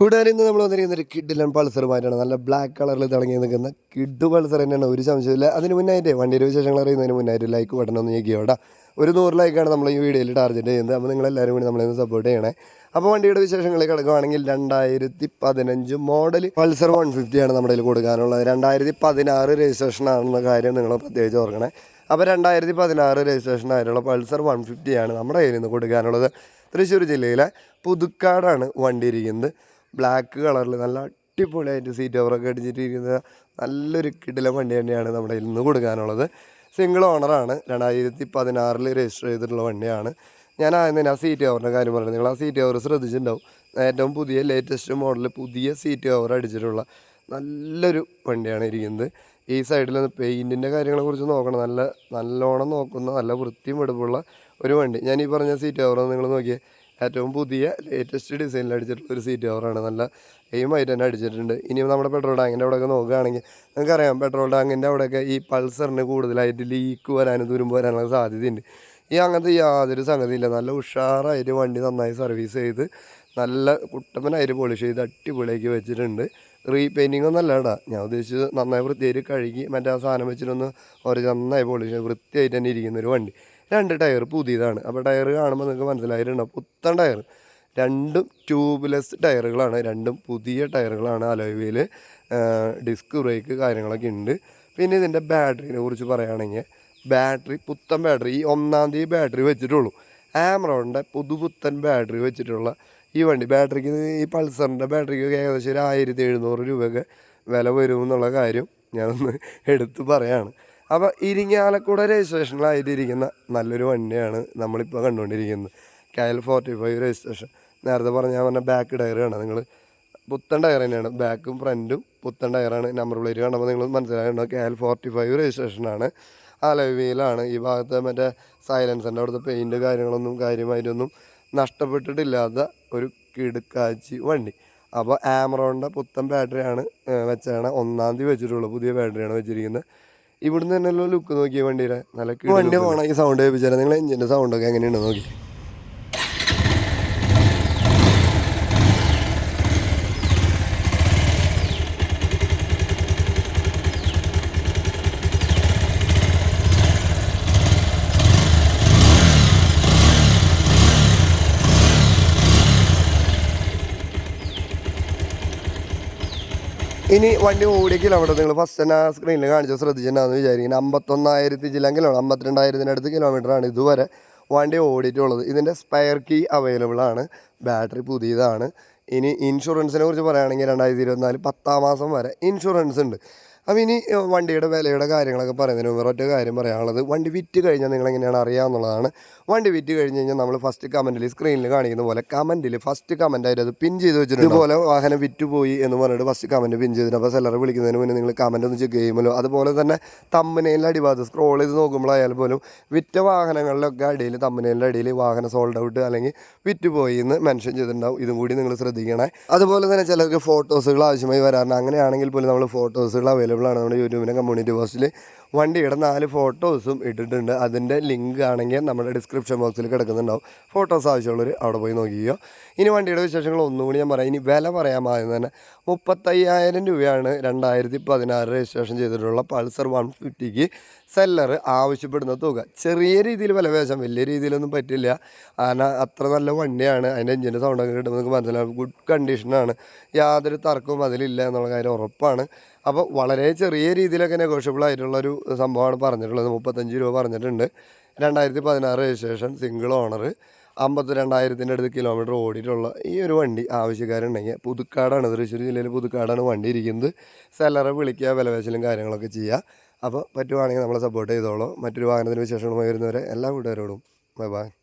കൂട്ടുകാരിൽ ഇന്ന് നമ്മൾ വന്നിരിക്കുന്ന ഒരു കിഡിലൻ പൾസറുമായിട്ടാണ് നല്ല ബ്ലാക്ക് കളറിൽ തിളങ്ങി നിൽക്കുന്ന കിഡ് പൾസർ തന്നെയാണ്. ഒരു സംശയമില്ല അതിന് മുന്നായിട്ട് വണ്ടിയുടെ വിശേഷങ്ങൾ അറിയുന്നതിന് മുന്നായിട്ട് ലൈക്ക് ബട്ടൺ ഒന്ന് ഞെക്കിയോടാ ഒരു നൂറ് ലൈക്കാണ് നമ്മൾ ഈ വീഡിയോയിൽ ടാർജറ്റ് ചെയ്യുന്നത്. അപ്പോൾ നിങ്ങളെല്ലാവരും കൂടി നമ്മളെ സപ്പോർട്ട് ചെയ്യണേ. അപ്പോൾ വണ്ടിയുടെ വിശേഷങ്ങൾ കിടക്കുകയാണെങ്കിൽ രണ്ടായിരത്തി പതിനഞ്ച് മോഡൽ പൾസർ വൺ ഫിഫ്റ്റിയാണ് നമ്മുടെ കയ്യിൽ കൊടുക്കാനുള്ളത്. രണ്ടായിരത്തി പതിനാറ് രജിസ്ട്രേഷൻ ആണെന്ന കാര്യം നിങ്ങൾ പ്രത്യേകിച്ച് ഓർക്കണേ. അപ്പോൾ രണ്ടായിരത്തി പതിനാറ് രജിസ്ട്രേഷൻ ആയിട്ടുള്ള പൾസർ വൺ ഫിഫ്റ്റിയാണ് നമ്മുടെ കയ്യിൽ നിന്ന് കൊടുക്കാനുള്ളത്. തൃശ്ശൂർ ജില്ലയിലെ പുതുക്കാടാണ് വണ്ടി ഇരിക്കുന്നത്. ബ്ലാക്ക് കളറിൽ നല്ല അടിപൊളിയായിട്ട് സീറ്റ് കവറൊക്കെ അടിച്ചിട്ടിരിക്കുന്ന നല്ലൊരു കിടിലം വണ്ടി തന്നെയാണ് നമ്മുടെ ഇന്ന് കൊടുക്കാനുള്ളത്. സിംഗിൾ ഓണറാണ് രണ്ടായിരത്തി പതിനാറിൽ രജിസ്റ്റർ ചെയ്തിട്ടുള്ള വണ്ടിയാണ്. ഞാൻ ആദ്യം ആ സീറ്റ് കവറിന്റെ കാര്യം പറയുന്നത് നിങ്ങൾ ആ സീറ്റ് കവർ ശ്രദ്ധിച്ചിട്ടുണ്ടാവും. ഏറ്റവും പുതിയ ലേറ്റസ്റ്റ് മോഡൽ പുതിയ സീറ്റ് കവർ അടിച്ചിട്ടുള്ള നല്ലൊരു വണ്ടിയാണ് ഇരിക്കുന്നത്. ഈ സൈഡിൽ പെയിന്റിന്റെ കാര്യങ്ങളെ കുറിച്ച് നോക്കണം. നല്ല നല്ലോണം നോക്കുന്ന നല്ല വൃത്തിയും വെടുപ്പുള്ള ഒരു വണ്ടി. ഞാൻ ഈ പറഞ്ഞ സീറ്റ് കവർ നിങ്ങൾ നോക്കിയേ. ഏറ്റവും പുതിയ ലേറ്റസ്റ്റ് ഡിസൈനിൽ അടിച്ചിട്ടുള്ള ഒരു സീറ്റ് കവറാണ് നല്ല എയിമായിട്ട് തന്നെ അടിച്ചിട്ടുണ്ട്. ഇനി നമ്മുടെ പെട്രോൾ ടാങ്കിന്റെ അവിടെയൊക്കെ നോക്കുകയാണെങ്കിൽ നമുക്കറിയാം പെട്രോൾ ടാങ്കിന്റെ അവിടെയൊക്കെ ഈ പൾസറിന് കൂടുതലായിട്ട് ലീക്ക് വരാനും തുരുമ്പ് വരാനുള്ള സാധ്യതയുണ്ട്. ഈ അങ്ങനത്തെ യാതൊരു സംഗതിയില്ല നല്ല ഉഷാറായിട്ട് വണ്ടി നന്നായി സർവീസ് ചെയ്ത് നല്ല കുട്ടപ്പനായിട്ട് പോളിഷ് ചെയ്ത് അടിപൊളിയാക്കി വെച്ചിട്ടുണ്ട്. റീപെയിന്റിംഗ് ഒന്നും അല്ല കേട്ടോ. ഞാൻ ഉദ്ദേശിച്ചത് നന്നായി വൃത്തിയായിട്ട് കഴുകി മറ്റേ ആ സാധനം വെച്ചിട്ടൊന്ന് ഒരു നന്നായി പോളിഷ് വൃത്തിയായിട്ട് തന്നെ ഇരിക്കുന്ന ഒരു വണ്ടി. രണ്ട് ടയർ പുതിയതാണ്. അപ്പോൾ ടയർ കാണുമ്പോൾ നിങ്ങൾക്ക് മനസ്സിലായിട്ടുണ്ടാവും പുത്തൻ ടയർ രണ്ടും ട്യൂബ്ലെസ് ടയറുകളാണ്. രണ്ടും പുതിയ ടയറുകളാണ് അലോയിവയിൽ ഡിസ്ക് ബ്രേക്ക് കാര്യങ്ങളൊക്കെ ഉണ്ട്. പിന്നെ ഇതിന്റെ ബാറ്ററിനെ കുറിച്ച് പറയുകയാണെങ്കിൽ ബാറ്ററി പുത്തൻ ബാറ്ററി. ഈ ഒന്നാം തീയതി ബാറ്ററി വെച്ചിട്ടുള്ളൂ. ആമറോണിന്റെ പുതുപുത്തൻ ബാറ്ററി വെച്ചിട്ടുള്ള ഈ വണ്ടി. ബാറ്ററിക്ക് ഈ പൾസറിന്റെ ബാറ്ററിക്ക് ഏകദേശം ഒരു ആയിരത്തി എഴുന്നൂറ് രൂപയൊക്കെ വില വരും എന്നുള്ള കാര്യം ഞാനൊന്ന് എടുത്ത് പറയാണ്. അപ്പോൾ ഇരിങ്ങാലക്കുട രജിസ്ട്രേഷനിലായിട്ടിരിക്കുന്ന നല്ലൊരു വണ്ടിയാണ് നമ്മളിപ്പോൾ കണ്ടുകൊണ്ടിരിക്കുന്നത് K L forty five registration നേരത്തെ പറഞ്ഞാൽ പറഞ്ഞ ബാക്ക് ടയറാണ് നിങ്ങൾ പുത്തൻ ടയർ തന്നെയാണ്. ബാക്കും ഫ്രണ്ടും പുത്തൻ ടയറാണ് നമ്പർ പ്ലേറ്റ് കണ്ടപ്പോൾ നിങ്ങൾ മനസ്സിലാക്കണം കെ എൽ ഫോർട്ടി ഫൈവ് രജിസ്ട്രേഷനാണ് അലവിയിലാണ്. ഈ ഭാഗത്ത് മറ്റേ സൈലൻസറിന്റെ അവിടുത്തെ പെയിന്റ് കാര്യങ്ങളൊന്നും കാര്യമായിട്ടൊന്നും നഷ്ടപ്പെട്ടിട്ടില്ലാത്ത ഒരു കിടുക്കാച്ചി വണ്ടി. അപ്പോൾ ആമറോണിന്റെ പുത്തൻ ബാറ്ററിയാണ് വെച്ചാണ് ഒന്നാം തീയതി വെച്ചിട്ടുള്ളൂ. പുതിയ ബാറ്ററിയാണ് വെച്ചിരിക്കുന്നത്. ഇവിടുന്ന് തന്നെയല്ലോ ലുക്ക് നോക്കിയ വണ്ടിയുടെ. നല്ല വണ്ടി പോണെങ്കിൽ സൗണ്ട് കേൾപ്പിച്ചാൽ നിങ്ങൾ എഞ്ചിന്റെ എഞ്ചിന്റെ സൗണ്ടൊക്കെ എങ്ങനെയുണ്ടെന്ന് നോക്കി. ഇനി വണ്ടി ഓടിയ കിലോമീറ്റർ നിങ്ങൾ ഫസ്റ്റ് തന്നെ സ്ക്രീനിൽ കാണിച്ച ശ്രദ്ധിച്ചിട്ടുണ്ടാകുന്ന വിചാരിക്കുന്നത് അമ്പത്തൊന്നായിരത്തി ചില കിലോമീറ്റർ അമ്പത്തിരണ്ടായിരത്തിനടുത്ത് കിലോമീറ്ററാണ് ഇതുവരെ വണ്ടി ഓടിയിട്ടുള്ളത്. ഇതിന്റെ സ്പെയർ കീ അവൈലബിൾ ആണ്. ബാറ്ററി പുതിയതാണ്. ഇനി ഇൻഷുറൻസിനെ കുറിച്ച് പറയുകയാണെങ്കിൽ രണ്ടായിരത്തി ഇരുപത്തിനാല് പത്താം മാസം വരെ ഇൻഷുറൻസ് ഉണ്ട്. അപ്പോൾ ഇനി വണ്ടിയുടെ വിലയുടെ കാര്യങ്ങളൊക്കെ പറയുന്നതിന് മുമ്പ് ഒറ്റ കാര്യം പറയാനുള്ളത്. വണ്ടി വിറ്റ് കഴിഞ്ഞാൽ നിങ്ങൾ എങ്ങനെയാണ് അറിയാമെന്നുള്ളതാണ് വണ്ടി വിറ്റ് കഴിഞ്ഞ് കഴിഞ്ഞാൽ നമ്മൾ ഫസ്റ്റ് കമന്റിൽ സ്ക്രീനിൽ കാണിക്കുന്ന പോലെ കമന്റിൽ ഫസ്റ്റ് കമന്റായിട്ട് അത് പിൻ ചെയ്ത് വെച്ചിട്ടുണ്ട്. ഇതുപോലെ വാഹനം വിറ്റ് പോയി എന്ന് പറഞ്ഞിട്ട് ഫസ്റ്റ് കമന്റ് പിൻ ചെയ്തിട്ട് അപ്പോൾ സെല്ലർ വിളിക്കുന്നതിന് മുന്നേ നിങ്ങൾ കമന്റ് ഒന്ന് ചെക്ക് ചെയ്യുമല്ലോ. അതുപോലെ തന്നെ തമ്മനയിലെ അടിഭാഗത്ത് സ്ക്രോൾ ചെയ്ത് നോക്കുമ്പോഴായാൽ പോലും വിറ്റ വാഹനങ്ങളിലൊക്കെ അടിയിൽ തമ്മനയിലെ അടിയിൽ വാഹനം സോൾഡ് ഔട്ട് അല്ലെങ്കിൽ വിറ്റ് പോയി എന്ന് മെൻഷൻ ചെയ്തിട്ടുണ്ടാവും. ഇതും കൂടി നിങ്ങൾ ശ്രദ്ധിക്കണേ. അതുപോലെ തന്നെ ചിലർക്ക് ഫോട്ടോസുകൾ ആവശ്യമായി വരാറുണ്ട്. അങ്ങനെയാണെങ്കിൽ പോലും നമ്മൾ ഫോട്ടോസുകൾ അവൈലബിൾ ആണ് നമ്മുടെ യൂട്യൂബിലെ കമ്മ്യൂണിറ്റി പോസ്റ്റിൽ വണ്ടിയുടെ നാല് ഫോട്ടോസും ഇട്ടിട്ടുണ്ട്. അതിന്റെ ലിങ്ക് ആണെങ്കിൽ നമ്മുടെ ഡിസ്ക്രിപ്ഷൻ ബോക്സിൽ കിടക്കുന്നുണ്ടാവും. ഫോട്ടോസ് ആവശ്യമുള്ളവർ അവിടെ പോയി നോക്കിയോ ഇനി വണ്ടിയുടെ വിശേഷങ്ങൾ ഒന്നുകൂടി ഞാൻ പറയാം. ഇനി വില പറയാൻ ആദ്യം തന്നെ മുപ്പത്തയ്യായിരം രൂപയാണ് രണ്ടായിരത്തി പതിനാറ് രജിസ്ട്രേഷൻ ചെയ്തിട്ടുള്ള പൾസർ വൺ ഫിഫ്റ്റിക്ക് സെല്ലർ ആവശ്യപ്പെടുന്ന തുക. ചെറിയ രീതിയിൽ വില വേശം വലിയ രീതിയിലൊന്നും പറ്റില്ല. കാരണം അത്ര നല്ല വണ്ടിയാണ്. അതിന്റെ എഞ്ചിന്റെ സൗണ്ടൊക്കെ കിട്ടുമ്പോൾ നമുക്ക് മനസ്സിലാവും. ഗുഡ് കണ്ടീഷനാണ് യാതൊരു തർക്കവും അതിലില്ല എന്നുള്ള കാര്യം ഉറപ്പാണ്. അപ്പോൾ വളരെ ചെറിയ രീതിയിലൊക്കെ നെഗോഷ്യബിൾ ആയിട്ടുള്ളൊരു സംഭവമാണ് പറഞ്ഞിട്ടുള്ളത്. മുപ്പത്തഞ്ച് രൂപ പറഞ്ഞിട്ടുണ്ട്. രണ്ടായിരത്തി പതിനാറ് രജിസ്ട്രേഷൻ സിംഗിൾ ഓണർ. അമ്പത്തി രണ്ടായിരത്തിന്റെ അടുത്ത് കിലോമീറ്റർ ഓടിയിട്ടുള്ള ഈ ഒരു വണ്ടി ആവശ്യക്കാരുണ്ടെങ്കിൽ പുതുക്കാടാണ്. തൃശ്ശൂർ ജില്ലയിൽ പുതുക്കാടാണ് വണ്ടി ഇരിക്കുന്നത്. സെല്ലറെ വിളിക്കുക വിലവേശലും കാര്യങ്ങളൊക്കെ ചെയ്യുക. അപ്പോൾ പറ്റുവാണെങ്കിൽ നമ്മളെ സപ്പോർട്ട് ചെയ്തോളൂ. മറ്റൊരു വാഹനത്തിന് വിശേഷങ്ങളുമായി വരുന്നവരെ എല്ലാ കൂട്ടുകാരോടും ബൈ ബൈ.